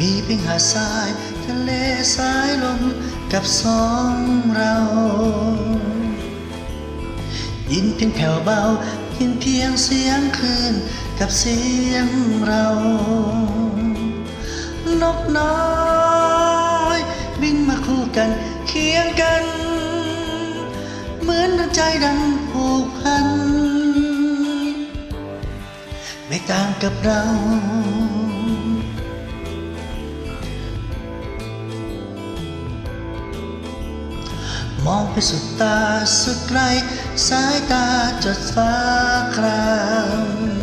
มีเพียงหาดทรายทะเลสายลมกับสองเรา ยินเพียงแผ่วเบา ยินเพียงเสียงคลื่นกับเสียงเรา นกน้อยบินมาคู่กันเคียงกัน เหมือนดังใจดังผูกพัน ไม่ต่างกับเรา มองไปสุดตาสุดไกล สายตาจดฟ้าคราม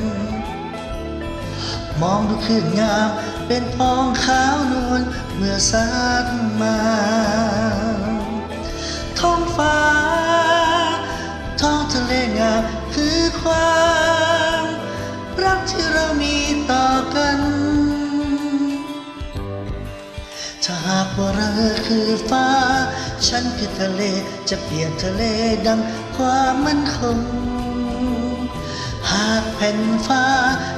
มองดูขึ้นงาม เป็นทองขาวนวลเมื่อสัดมาท้องฟ้า ท้องทะเลงามคือความ รักที่เรามีต่อกัน ถ้าหากว่าเราคือฟ้า ฉันคือทะเล จะเปรียบทะเลดังความมั่นคง หากแผ่นฟ้า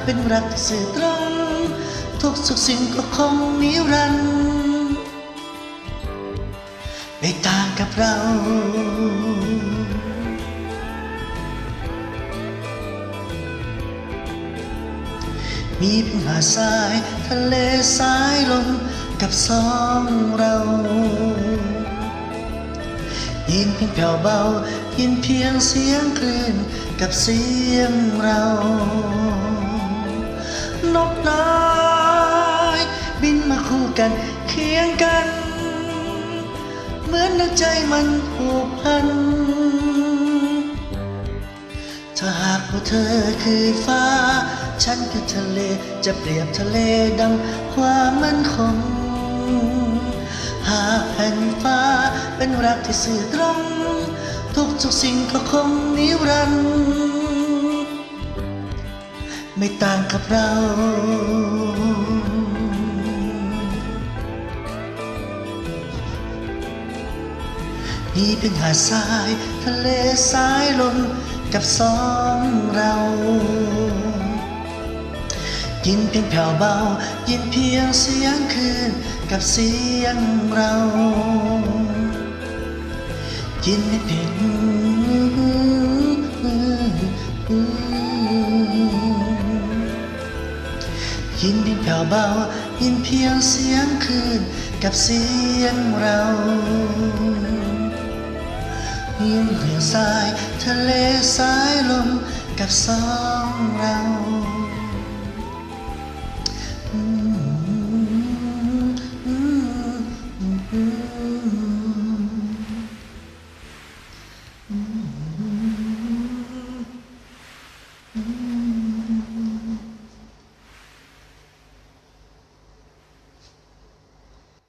เป็นรักที่สื่อตรง ทุกสุขสิ่งก็คงนิรันดร์ไม่ต่างกับเรามีเพียงหาดทรายทะเลสายลมกับสองเรา ยินเพียงแผ่วเบา ยินเพียงเสียงคลื่นกับเสียงเรา นกน้อยบินมาคู่กันเคียงกัน เหมือนนักใจมันผูกพัน ถ้าหากว่าเธอคือฟ้า ฉันคือทะเลจะเปรียบทะเลดังความมันคง หากแผ่นฟ้า เป็นรักที่สื่อตรง ทุกทุกสิ่งก็คงนิรันดร์ไม่ต่างกับเรามีเพียงหาดทรายทะเลสายลมกับสองเรา ยินเพียงแผ่วเบา ยินเพียงเสียงคืนกับเสียงเรา ยินเพียงยินเพียงแผ่วเบา ยินเพียงเสียงคลื่นกับเสียงเรายินเพียงสายทะเลสายลมกับสองเรา